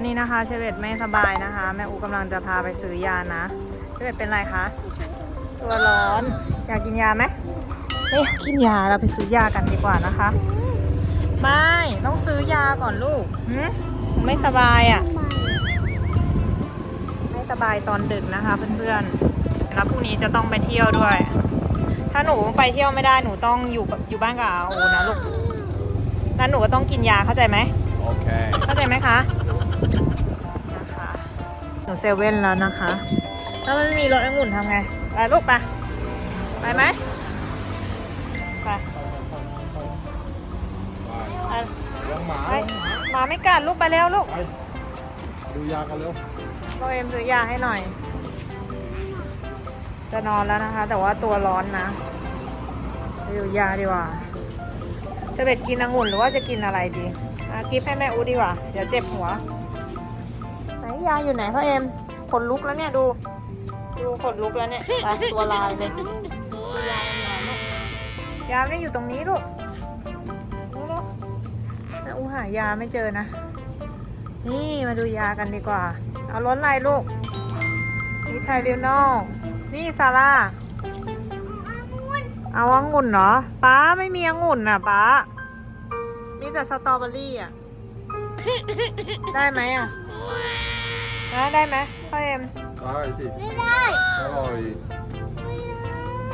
วันนี้นะคะเชเวตไม่สบายนะคะ แม่อูกำลังจะพาไปซื้อยานะเชเวตเป็นไรคะตัวร้อนอยากกินยาไหมไม่อยากกินยาเราไปซื้อยากันดีกว่านะคะ ไม่ต้องซื้อยาก่อนลูกหืมไม่สบายอะ่ะ ไม่สบายตอนดึกนะคะเพื่อนๆแล้วพรุ่งนี้จะต้องไปเที่ยวด้วย ถ้าหนูไปเที่ยวไม่ได้หนูต้องอยู่กับอยู่บ้านกับอาโอนะลูกแล้วหนูก็ต้องกินยาเข้าใจไหม Okay. เข้าใจไหมคะนะคะหนู เซเว่นแล้วนะคะ ถ้ามันไม่มีรถองุ่นทำไง ไปลูกไป ไปไหมไปไปเลี้ยงหมาไปหมาไม่กัดลูกไปเร็วลูก ไปดูยากันเร็วโรเอ็มซื้อยาให้หน่อย จะนอนแล้วนะคะ แต่ว่าตัวร้อนนะไปดูยาดีกว่าเชเบตกินองุ่นหรือว่าจะกินอะไรดีอะกิฟให้แม่อูดีกว่า เดี๋ยวเจ็บหัวไหน ยาอยู่ไหนพ่อเอ็มขนลุกแล้วเนี่ยดู ดูขนลุกแล้วเนี่ยไปตัวลายเลยยาอยู่ไหนลูกยาไม่ได้อยู่ตรงนี้ลูกนี่ลูกแม่อูหายาไม่เจอนะ นี่มาดูยากันดีกว่า เอารสอะไรลูกนี่ไทริโนลนี่ซาร่าเอาองุ่นเหรอป้าไม่มีองุ่นอะป้ามีแต่สตรอเบอรี่อะ ได้ไหมอะ นะได้ไหมพ่อเอ็ม ได้สิไม่ได้อร่อย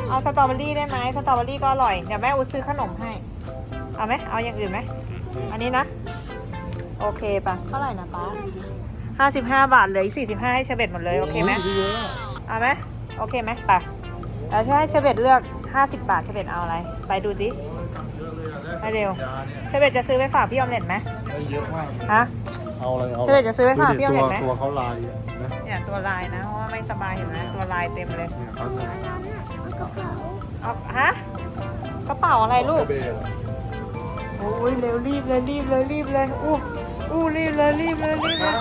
เอาสตรอเบอรี่ได้ไหมสตรอเบอรี่ก็อร่อย เดี๋ยวแม่อูซื้อขนมให้ เอาไหมเอาอย่างอื่นไหม อันนี้นะ โอเคปะเท่าไหร่นะป้าห้าสิบห้าบาทเหลืออีกสี่สิบห้าให้เชเบตหมดเลย โอเคไหมเยอะอะเอาไหมโอเคไหมไปแล้วถ้าให้เชเบตเลือก50บาทเชเบตเอาอะไร ไปดูดิเยอะเลยอะไปเร็ว ยาเนี่ยเชเบตจะซื้อไปฝากพี่ออมเล็ตไหม ได้เยอะมากฮะ เอาอะไรเอาเชเบตจะซื้อไปฝากพี่ออมตัเล็วตไหม ตัวเขาลายอะนะเนี่ยตัวลายนะเพราะว่าไม่สบายเห็นไหมตัวลายเต็มเลยเนี่ยเขาจะเอากระเป๋าเอาฮะกระเป๋าอะไรลูกเบลอะโอ้ยเร็วรีบเลยรีบเลยรีบเลยอู้อู้รีบเลยรีบเลยรีบเลย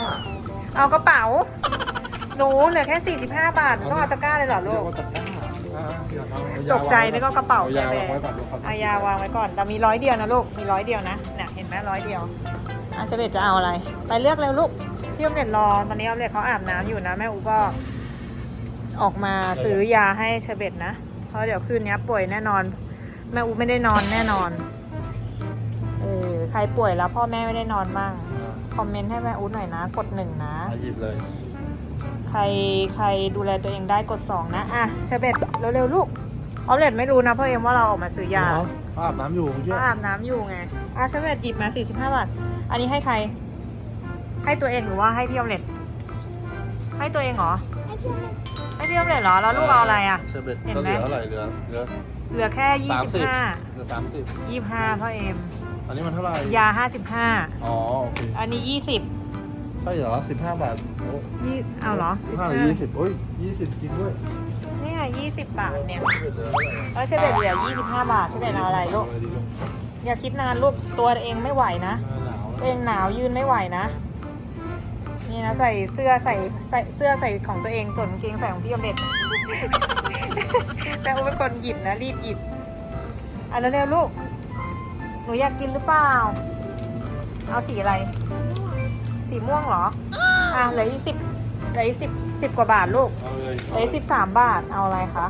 เอากระเป๋าหนูเหลือแค่ 45 บาทหนูต้องเอาตะกร้าเลยเหรอเรีลูยกว่าตะกร้าอ่าเดี๋ยวเอาเอายาตกใจนึกว่าางกระเป๋าเอายาไปวางเลยไว้ก่อนเดี๋ยวเขาอายาวางไว้ก่อน เรามีร้อยเดียวนะลูก มีร้อยเดียวนะเนี่ยเห็นไหมร้อยเดียว อาเชเบตจะเอาอะไร ไปเลือกเร็วลูกพี่ออมเล็ตรอ ตอนนี้ออมเล็ตเขาอาบน้ำอยู่นะ แม่อูก็ ออกมาซื้อยาให้เชเบตนะ เพราะเดี๋ยวคืนนี้ป่วยแน่นอน แม่อูไม่ได้นอนแน่นอนเออใครป่วยแล้วพ่อแม่ไม่ได้นอนบ้างคอมเมนต์ให้แม่อูหน่อยนะ กดหนึ่งนะอะหยิบเลย ใครใครดูแลตัวเองได้กดสองนะอะเชเบตเร็วๆลูกออมเล็ตไม่รู้นะพ่อเอ็มว่าเราออกมาซื้อยาเขาอาบน้ำอยู่เมื่อกี้ก็อาบน้ำอยู่ไง อะฉันแบบหยิบมา45 บาท อันนี้ให้ใคร ให้ตัวเองหรือว่าให้พี่ออมเล็ตให้ตัวเองเหรอ ให้พี่ออมเล็ตเหรอ แล้วลูกเอาอะไรอะ เชอร์เบ็ดเห็นก็ไหเหมลือเท่าไหร่เหลือเหลือเหลือแค่ สามสิบ25 เหลือสามสิบ25พ่อเอ็มอันนี้มันเท่าไหร่ยาอ๋อโอเค55อันนี้ 20 ใช่เหรอสิบห้าบาทโอ้ยี่เอาเหรอสิบห้าหรือยี่สิบโอ้ยยี่สิบจริงด้วยเนี่ย20บาทเนี่ยเชอร์เบ็ดเหลือเท่าไหร่แล้วเชเบตเหลือ25บาทเชเบตเอาอะไรลูก เาดีลูก อย่าคิดนานลูกตัวเองไม่ไหวนะ ตัวเองหนาวยืนไม่ไหวนะ นี่นะใส่เสื้อใส่ใส่เสื้อใส่ของตัวเองส่วนกางเกงใส่ของพี่อมเด็ดแต่อูเป็นคนหยิบนะรีบหยิบอะเร็วๆลูก หนูอยากกินหรือเปล่า เอาสีอะไร สีม่วงเหรอ อะเหลืออีกสิบเหลืออีกสิบสิบกว่าบาทลูกเลยเหลือสิบสามบาทเอาอะไรคะ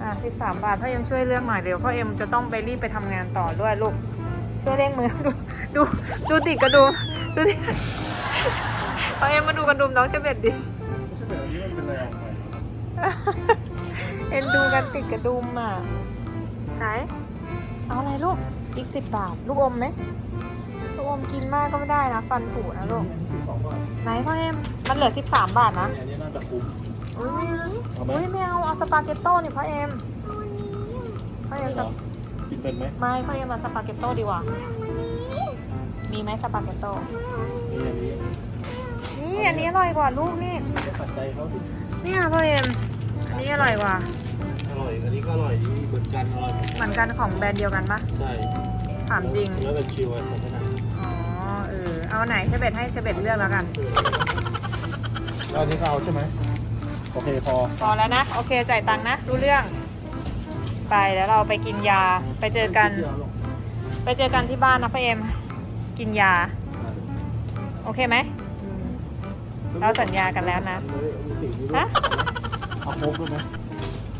อะสิบสามบาทพ่อเอ็มช่วยเลือกหน่อยเร็วพ่อเอ็มจะต้องไปรีบไปทำงานต่อด้วยลูกช่วยเร่งมือดูดูดูติดกระดุมดูดิพ่อเอ็มมาดูกระดุมน้องเชเบตดิเชอร์เบ็ดอันนี้มันเป็นอะไรออกไปเอ็นดูกันติดกระดุมอะไหนเอาอะไรลูกอีกสิบบาท ลูกอมไหมลูกอมกินมากก็ไม่ได้นะ ฟันผุนะลูกไหนพ่อเอ็มมันเหลือสิบสามบาทนะอันนี้น่าจะคุ้ม อุ้ยเอาไหมอุ้ยไม่เอาเอาสปาเกตโต้นี่พ่อเอ็มพ่อเอ็มเหรจะอกินเป็นไหมไม่พ่อเอ็มเอาสปาเกตโต้ดีกว่ามีไหมสปาเกตโต้นี่อันนี้นี่อันนี้อร่อยกว่าลูกนี่ไม่ขัดใจเขาสิเนี่ยพ่อเอ็มอันนี้อร่อยกว่าอร่อยอันนี้ก็อร่อยเหมือนกันอร่อยเหมือนกันของแบรนด์เดียวกันปะใช่ถามจริงแล้วเป็นชิวไอ้คนนั้นอ๋อเออเอาไหนเชเบตให้เชเบตเลือกแล้วกันแล้วอันนี้ก็เอาใช่ไหม โอเคพอ พอแล้วนะ โอเคจ่ายตังค์นะ รู้เรื่อง ไปแล้วเราไปกินยา ไปเจอกัน ไปเจอกันที่บ้านนะพ่อเอ็ม กินยา โอโอเคไหมอืมเราสัญญากันแล้วนะ ฮะเอาโค้กด้วยไหม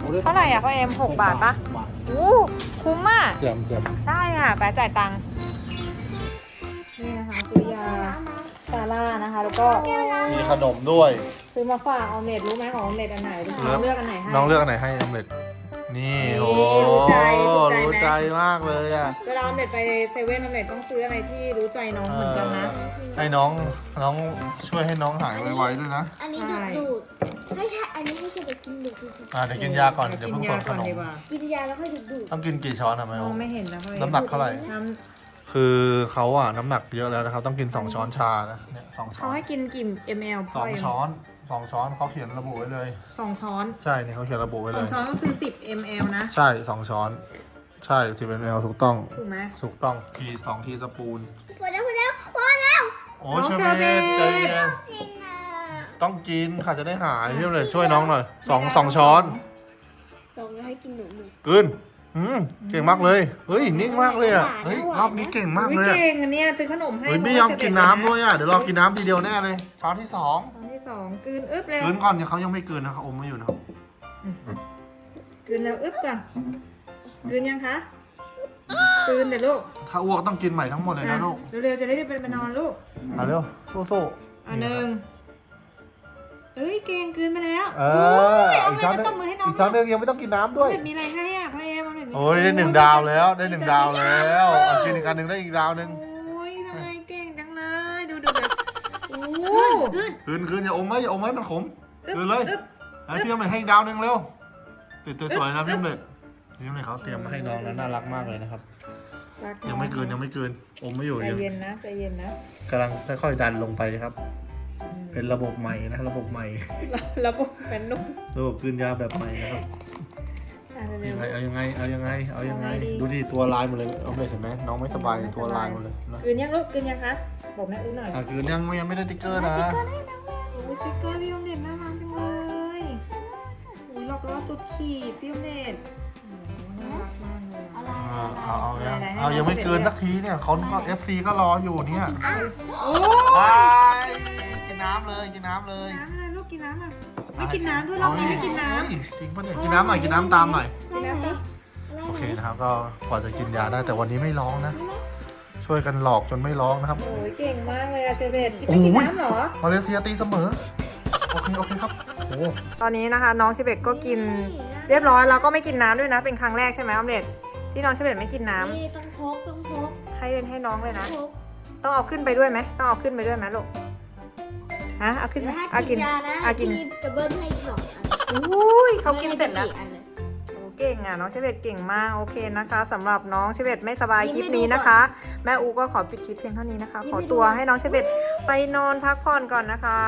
อด้วยเท่าไหร่อะพ่อเอ็มหกบาทปะบาทอู้คุ้มอะเจ็มเจ็มได้อะแปะจ่ายตังค์ นี่นะคะ ซื้อยาซาร่านะคะ แล้วก็มีขนมด้วย ซื้อมาฝากออมเล็ตรู้ไหมของออมเล็ตอันไหนน้องเลือกอันไหนให้น้องเลือกอันไหนให้ออมเล็ตนี่นี่โหรู้ใจรู้ใจไหมรู้ใจมากเลยอะเวลาออมเล็ตไปเซเว่นออมเล็ตต้องซื้ออะไรที่รู้ใจน้องเหมือนกันนะให้น้องน้องช่วยให้น้องหายไวๆด้วยนะอันนี้ใช่ดูดดูดให้ให้อันนี้ให้เฉลยกินดูดดูดดูดอ่าเดี๋ยวกินยาก่อนเดี๋ยวเพิ่งส่งขนมกิยาก่อดีกว่ากินยาแล้วค่อยดูดดูดต้องกินกี่ช้อนอะไมมโอองไม่เห็นนะพ่อเอ็มน้ำหนักเท่าไหร่น้ คือเขาอะน้ำหนักเยอะแล้วนะครับ ต้องกินสองช้อนชานะเนี่ยสองำช้เขาอนให้กินกี่ ml สพ่อองเอ็มช้อนสองช้อนเขาเขียนระบุไว้เลย สองช้อนใช่เนี่ยเขาเขียนระบุไว้สเลองย ช้อนก็คือสิบ ml นะ ใช่สองช้อน ใช่ที่เป็นแนวถูกต้องถูกไหม ถูกต้องทีสองทีสปูน พอแล้วพอแล้วพอแล้วโอ้น้องเชเชออร์ร์เบเบตตใจเย็นจริงอะต้องกินค่ะจะได้หายพี่เลยช่วยน้องหน่อยสองสองช้อนส่งแล้วให้กินหนูมือกิน อืมเก่งมากเลยเฮ้ยนิ่งมากเลยอะเฮ้ยรอบนี้เก่งมากอุ๊ยเลยอะเก่งอันเนี้ยซื้อขนมให้เฮ้ยไม่ยอมกินน้ำด้วยอะเดี๋ยวรอกินน้ำทีเดียวแน่เลยช้อนที่สองช้อนที่สองกลืนอึ๊บแล้วกินก่อนเนี่ยเขายังไม่กินนะครับอมไม่อยู่นะครับกลืนแล้วอึ๊บก่อนกลืนยังคะกลืนเดี๋ยวลูกถ้าอ้วกต้องกินใหม่ทั้งหมดเลยนะลูกเร็วๆจะได้ไปนอนลูกมาเร็วสู้อันหนึ่งเอ้ยเก่งกลืนไปแล้วๆเออเอาอีกเลยช้อนหนึงตบมือให้น้องอีกช้อนหนึงยังไม่ต้องกินน้ำด้วยเด็ดมีอะไรให้ โอ้ยได้หนึ่งดาวแล้วได้หนึ่งดาวแล้วเอากินอีกอันหนึ่งได้อีกดาวหนึ่งโอ้ยทำไมเก่งจังเลยดูดูแบบโอ้ขึ้นคืนคืนอย่าอมไว้อย่าอมไว้มันขมอึ๊บคืนเลยอึ๊บให้พี่อมเล็ตให้อีกดาวหนึ่งเร็วติดตัวสวยนะพี่อมเล็ตพี่อมเล็ตเขาเตรียมมาให้น้องนะน่ารักมากเลยนะครับ รักน้อยังไม่คืนยังไม่คืนอมไม่อยู่ใจยังเย็นนะใจเย็นนะกำลังค่อยๆดันลงไปครับ เป็นระบบใหม่นะระบบใหม่ ระบบเป็นนุ่มระบบคืนยาแบบใหม่นะครับ อะเร็ยังวไงเอายังไงเอายังไงเอายังไงเอาไงดีดูดิตัวลายหมดเลยเอาเลยเห็นไหมน้องไม่สบายตัวลายหมดเลยนะๆกลืนยังลูกกลืนยังคะบอกแม่อุ้นหน่อยอะคืนยังยังไม่ได้ติ๊กเกอร์นะก็ได้นะแม่โอ้ยสติ๊กเกอร์พี่อมเด็ดน่ารักจังเลยโอ้ยหลอกล่อสุดขีดพี่อมเด็ดโอ้ยน่ารักมากเลยอะไรอ่าเอาเอาอะไรยังอะไรให้เอายังไม่น้องเกินเสร็จสักทีเนี่ยเขาก็เอฟซีก็รออยู่เนี่ยโอ้ไปยกินน้ำเลยกินน้ำเลย น้ำอะไรลูกกินน้ำอะ ไม่กินน้ำด้วยเราไม่กินน้โอ้ยจริงปะเนี่ยกินน้ำหน่อยกินน้ำตามหน่อยำกินน้ำปะโอเคนะครับก็กว่าจะกินยาได้แต่วันนี้ไม่ร้องนะ ช่วยกันหลอกจนไม่ร้องนะครับโอ้ยเก่งมากเลยอะเชเบตกินโอ้ไม่ยกินน้ำเหรอมาเลเซียตีเสมอโอเคโอเคครับโอ้ตอนนี้นะคะน้องเชเบตก็กินเรียบร้อยแล้วก็ไม่กินน้ำด้วยนะ เป็นครั้งแรกใช่ไหมออมเล็ตที่น้องเชเบตไม่กินน้ำนี่ต้องพกต้องพกให้ให้น้องเลยนะพกต้องเอาขึ้นไปด้วยไหมต้องเอาขึ้นไปด้วยไหมลูก ฮะเอาขึ้นไหมแล้วถ้าเอากิกินนยานะเอากินพี่จะเบิ้ลให้อีกสองอันอุ้ยเขากินเสร็จแล้ว บิ้ลให้ไปสี่อันเลยโอ้เก่งอะน้องเชเบตเก่งมากโอเคนะคะสำหรับน้องเชเบตไม่สบายยิ้คมลิปให้ดูนี้ก่อนนะคะ แม่อูก็ขอปิดคลิปเพียงเท่านี้นะคะยิ้มขอให้ดูตัวให้น้องเชเบตไปนอนพักผ่อนก่อนนะคะ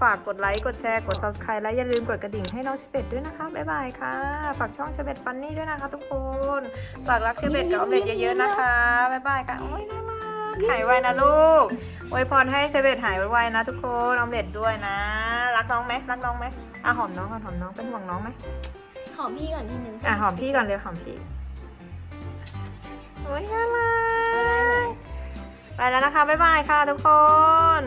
ฝากกดไลค์กดแชร์กด subscribe และอย่าลืมกดกระดิ่งให้น้องเชเบตด้วยนะคะบ๊ายบายค่ะ ฝากช่องเชเบตฟันนี่ด้วยนะคะ ทุกคนฝากรักเชเบตกับออมเล็ตเยอะๆนะคะบ๊ายบายค่ะโอ้ยน่ารัก หายไวนะลูกอวยพรให้เชเบตหายไวๆนะทุกคนออมเล็ตด้วยนะ รักน้องไหมรักน้องไหมอะหอมน้องก่อนหอมน้องเป็นห่วงน้องไหมหอมพี่ก่อนทีนึงอะหอมพี่ก่อนเร็วหอมพี่โอ้ยน่ารักไปแล้วนะคะบ๊ายบายค่ะทุกคน